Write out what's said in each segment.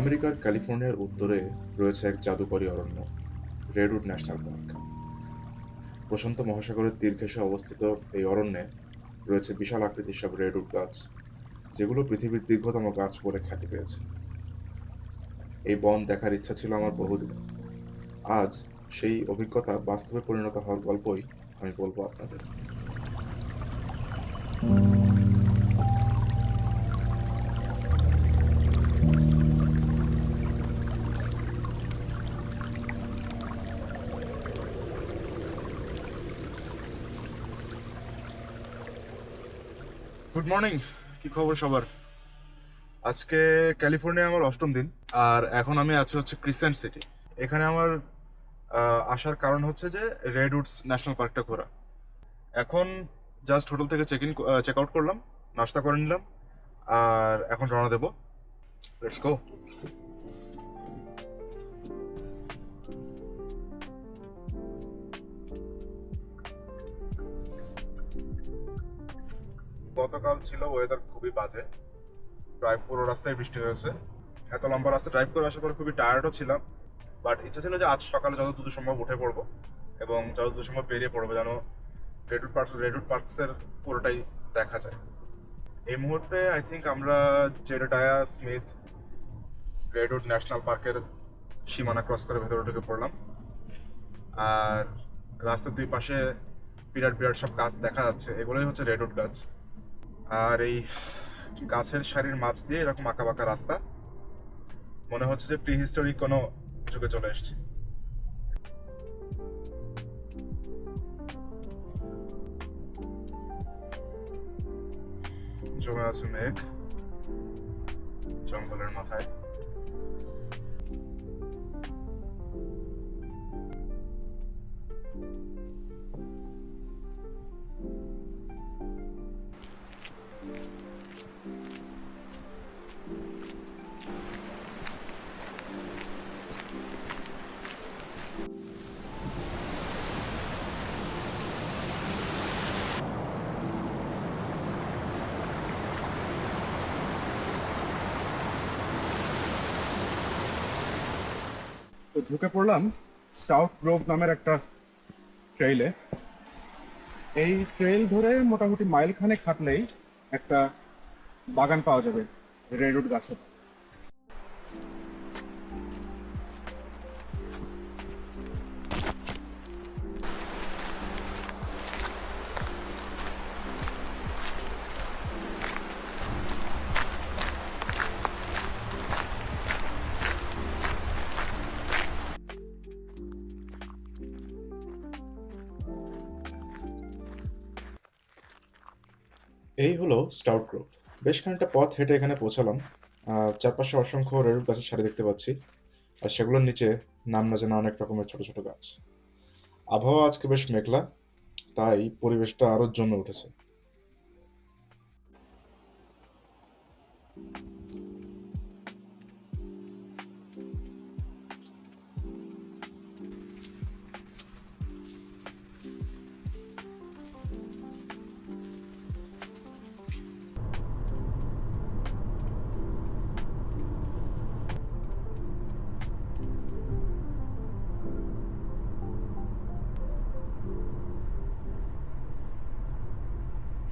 আমেরিকার ক্যালিফোর্নিয়ার উত্তরে রয়েছে এক জাদুকরী অরণ্য, রেডউড ন্যাশনাল পার্ক। প্রশান্ত মহাসাগরের তীর অবস্থিত এই অরণ্যে রয়েছে বিশাল আকৃতির সব রেডউড গাছ, যেগুলো পৃথিবীর দীর্ঘতম গাছ বলে খ্যাতি পেয়েছে। এই বন দেখার ইচ্ছা ছিল আমার বহুদিন। আজ সেই অভিজ্ঞতা বাস্তবে পরিণত হওয়ার গল্পই আমি বলব আপনাদের। গুড মর্নিং কি খবর সবার? আজকে ক্যালিফোর্নিয়া আমার অষ্টম দিন, আর এখন আমি আছি হচ্ছে ক্রিসেন্ট সিটি এখানে আমার আসার কারণ হচ্ছে যে রেডউডস ন্যাশনাল পার্কটা ঘোরা। এখন জাস্ট হোটেল থেকে চেক ইন চেক আউট করলাম, নাস্তা করে নিলাম, আর এখন রওনা দেবো। লেটস গো গতকাল ছিল ওয়েদার খুবই বাজে। প্রায় পুরো রাস্তায় বৃষ্টি হয়েছে। এত লম্বা রাস্তা ড্রাইভ করে আসার পর খুবই টায়ার্ডও ছিলাম। বাট ইচ্ছা ছিল যে আজ সকালে যত দ্রুত সম্ভব উঠে পড়ব এবং যত দ্রুত সম্ভব বেরিয়ে পড়ব যেন রেডউড পার্ক রেডউড পার্কসের পুরোটাই দেখা যায়। এই মুহূর্তে আই থিঙ্ক আমরা জেরেডায়া স্মিথ রেডউড ন্যাশনাল পার্কের সীমানা ক্রস করে ভেতরে ঢুকে পড়লাম। আর রাস্তার দুই পাশে বিরাট বিরাট সব গাছ দেখা যাচ্ছে। এগুলোই হচ্ছে রেডউড গাছ। আর এই গাছের সারির মাছ দিয়ে এরকম আঁকা বাঁকা রাস্তা। মনে হচ্ছে যে প্রি হিস্টোরিক কোনো যুগে চলে এসছে। জমে আছে মেঘ। জঙ্গলের মাথায়। তো ঢুকে পড়লাম স্টাউট গ্রোভ নামের একটা ট্রেইলে এই ট্রেইল ধরে মোটামুটি মাইল খানেক হাঁটলেই একটা বাগান পাওয়া যাবে রেডউড গাছের এই হলো স্টাউট গ্রুপ বেশ খানিকটা পথ হেঁটে এখানে পৌঁছালাম। চারপাশে অসংখ্য রেল গাছের সারি দেখতে পাচ্ছি। আর সেগুলোর নিচে নাম না জানা অনেক রকমের ছোট ছোট গাছ। আবহাওয়া আজকে বেশ মেঘলা, তাই পরিবেশটা আরও জমে উঠেছে।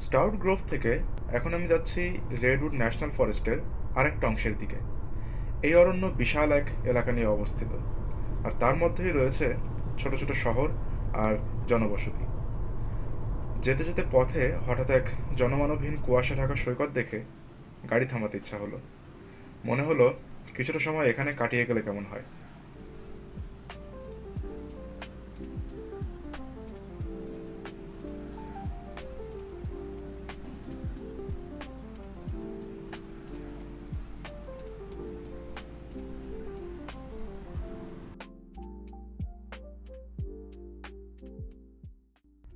স্টাউট গ্রোভ থেকে এখন আমি যাচ্ছি রেডউড ন্যাশনাল ফরেস্টের আরেকটা অংশের দিকে। এই অরণ্য বিশাল এক এলাকা নিয়ে অবস্থিত। আর তার মধ্যেই রয়েছে ছোট ছোট শহর আর জনবসতি। যেতে যেতে পথে হঠাৎ এক জনমানবহীন কুয়াশা ঢাকা সৈকত দেখে গাড়ি থামাতে ইচ্ছা হলো। মনে হলো কিছুটা সময় এখানে কাটিয়ে গেলে কেমন হয়।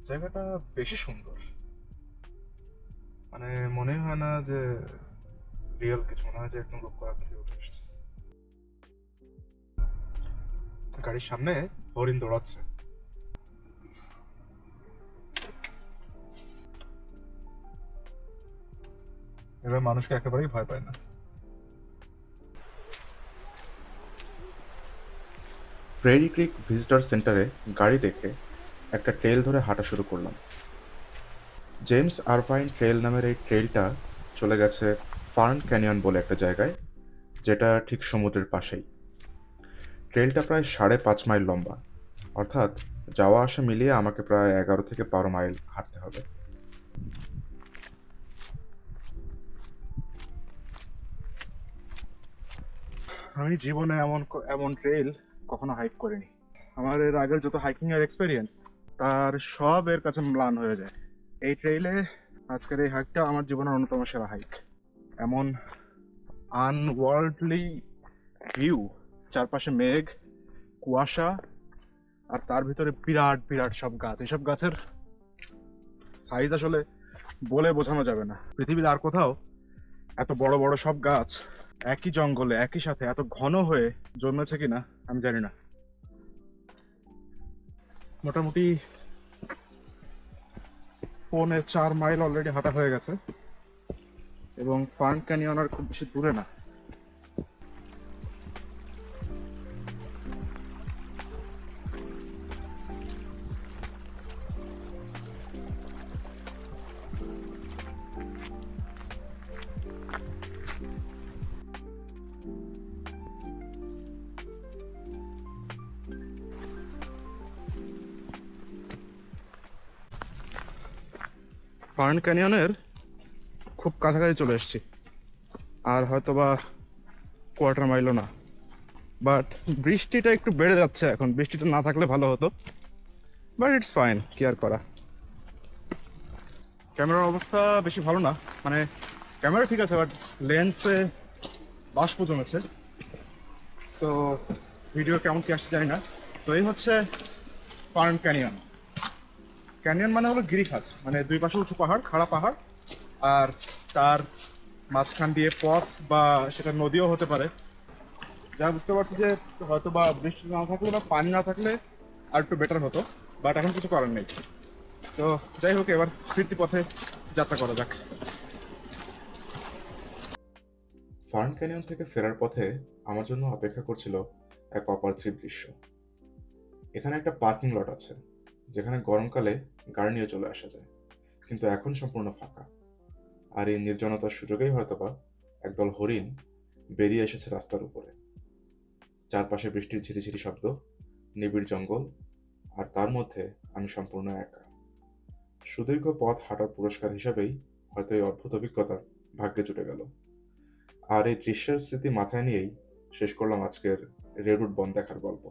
জায়গাটা বেশি সুন্দর। মানে মনে হয় না যে রিয়েল কিছু, মনে হয় যে একদম রূপকথা থেকে উঠে এসছে। গাড়ির সামনে হরিণ দৌড়াচ্ছে। এবার মানুষকে একেবারেই ভয় পায় না। প্রেরি ক্রিক ভিজিটর সেন্টারে গাড়ি রেখে একটা ট্রেল ধরে হাঁটা শুরু করলাম। জেমস আরভাইন ট্রেল নামের এই ট্রেলটা চলে গেছে ফার্ন ক্যানিয়ন বলে একটা জায়গায়, যেটা ঠিক সমুদ্রের পাশেই। ট্রেলটা প্রায় সাড়ে পাঁচ মাইল লম্বা। অর্থাৎ যাওয়া আসা মিলিয়ে আমাকে প্রায় এগারো থেকে বারো মাইল হাঁটতে হবে। আমি জীবনে এমন এমন ট্রেল কখনো হাইক করিনি। আমার এর আগের যত হাইকিং এর এক্সপেরিয়েন্স তার সব এর কাছে ম্লান হয়ে যায়। এই ট্রেইলে আজকের এই হাইকটা আমার জীবনের অন্যতম সেরা হাইক এমন আনওয়ার্ল্ডলি ভিউ চারপাশে মেঘ, কুয়াশা, আর তার ভিতরে বিরাট বিরাট সব গাছ। এইসব গাছের সাইজ আসলে বলে বোঝানো যাবে না। পৃথিবীর আর কোথাও এত বড় বড় সব গাছ একই জঙ্গলে, একই সাথে এত ঘন হয়ে জন্মেছে কিনা আমি জানি না। মোটামুটি পৌনে চার মাইল অলরেডি হাঁটা হয়ে গেছে। এবং ফার্ন ক্যানিয়ন আর খুব বেশি দূরে না। ফার্ন ক্যানিয়নের খুব কাছাকাছি চলে এসেছি। আর হয়তো বা কোয়ার্টার মাইলও না। বাট বৃষ্টিটা একটু বেড়ে যাচ্ছে এখন। বৃষ্টিটা না থাকলে ভালো হতো। বাট ইটস ফাইন, কি আর করা। ক্যামেরার অবস্থা বেশি ভালো না। মানে ক্যামেরা ঠিক আছে, বাট লেন্সে বাষ্প জমেছে। সো ভিডিও কেমন কি আসছে জানি না। তো এই হচ্ছে ফার্ন ক্যানিয়ন। ক্যানিয়ন মানে হলো গিরিখাত মানে দুই পাশে উঁচু পাহাড়, খাড়া পাহাড়, আর তার মাঝখান দিয়ে পথ বা সেটা নদীও হতে পারে। যা বুঝতে পারছি যে হয়তো বা বৃষ্টি না থাকলে বা পানি না থাকলে আর একটু বেটার হতো বাট এখন কিছু করার নেই। তো যাই হোক, এবার ফিরতি পথে যাত্রা করা যাক। ফার্ন ক্যানিয়ন থেকে ফেরার পথে আমার জন্য অপেক্ষা করছিল এক অপার্থিব দৃশ্য। এখানে একটা পার্কিং লট আছে। যেখানে গরমকালে গাড়ি নিয়ে চলে আসা যায়, কিন্তু এখন সম্পূর্ণ ফাঁকা। আর এই নির্জনতার সুযোগেই হয়তোবা একদল হরিণ বেরিয়ে এসেছে রাস্তার উপরে। চারপাশে বৃষ্টির ঝিরিঝিরি শব্দ, নিবিড় জঙ্গল, আর তার মধ্যে আমি সম্পূর্ণ একা। সুদীর্ঘ পথ হাঁটার পুরস্কার হিসাবেই হয়তো এই অদ্ভুত অভিজ্ঞতা ভাগ্যে জুটে গেল। আর এই দৃশ্যের স্মৃতি মাথায় নিয়েই শেষ করলাম আজকের রেডউড বন দেখার গল্প।